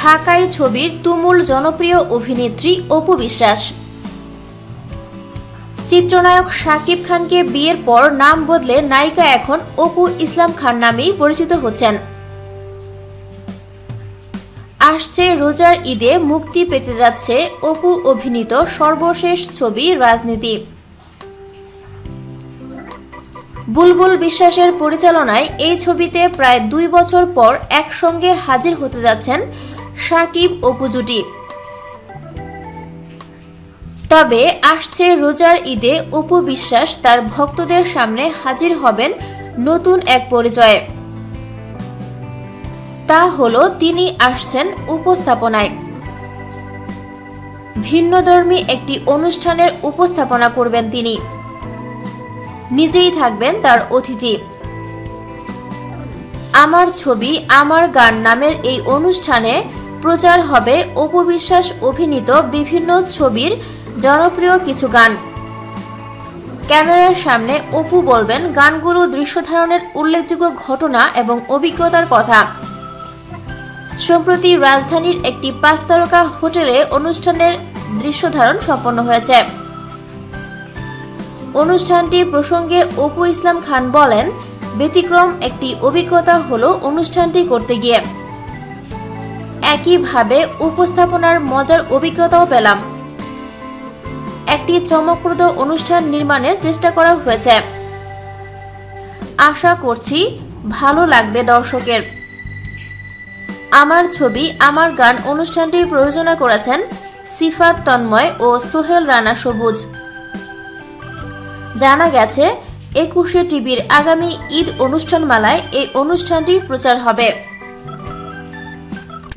ঢাকাই ছবির তুমুল জনপ্রিয় অভিনেত্রী অপু বিশ্বাস। চিত্রনায়ক শাকিব খানকে বিয়ের পর নাম বদলে নায়িকা এখন অপু ইসলাম খান নামেই পরিচিত হচ্ছেন। আসছে রোজার ঈদে মুক্তি পেতে যাচ্ছে অপু অভিনীত সর্বশেষ ছবি রাজনীতি। বুলবুল বিশ্বাসের পরিচালনায় এই ছবিতে প্রায় দুই বছর পর একসঙ্গে হাজির হতে যাচ্ছেন সাকিব অপু জুটি তবে আসছে রোজার ঈদে অপু বিশ্বাস তার ভক্তদের সামনে হাজির হবেন নতুন এক পরিচয়ে। তা হলো তিনি আসছেন উপস্থাপনায়। ভিন্নধর্মী একটি অনুষ্ঠানের উপস্থাপনা করবেন তিনি। নিজেই থাকবেন তার অতিথি। আমার ছবি, আমার গান নামের এই অনুষ্ঠানে প্রচার হবে অপবিশ্বাস অভিনীত বিভিন্ন ছবির জনপ্রিয় কিছু গান। ক্যামেরার সামনে অপু বলবেন গানগুলো দৃশ্য ধারণের উল্লেখযোগ্য ঘটনা এবং অভিজ্ঞতার কথা। সম্প্রতি রাজধানীর একটি পাঁচ তারকা হোটেলে অনুষ্ঠানের দৃশ্য ধারণ সম্পন্ন হয়েছে। অনুষ্ঠানটি প্রসঙ্গে অপু ইসলাম খান বলেন, ব্যতিক্রম একটি অভিজ্ঞতা হলো অনুষ্ঠানটি করতে গিয়ে। একইভাবে উপস্থাপনার মজার অভিজ্ঞতাও পেলাম। একটি চমকপ্রদ অনুষ্ঠান নির্মাণের চেষ্টা করা হয়েছে। আশা করছি ভালো লাগবে দর্শকের। আমার ছবি, আমার গান অনুষ্ঠানটি প্রযোজনা করেছেন সিফাত তন্ময় ও সোহেল রানা সবুজ। জানা গেছে, একুশে টিভির আগামী ঈদ অনুষ্ঠানমালায় এই অনুষ্ঠানটি প্রচার হবে।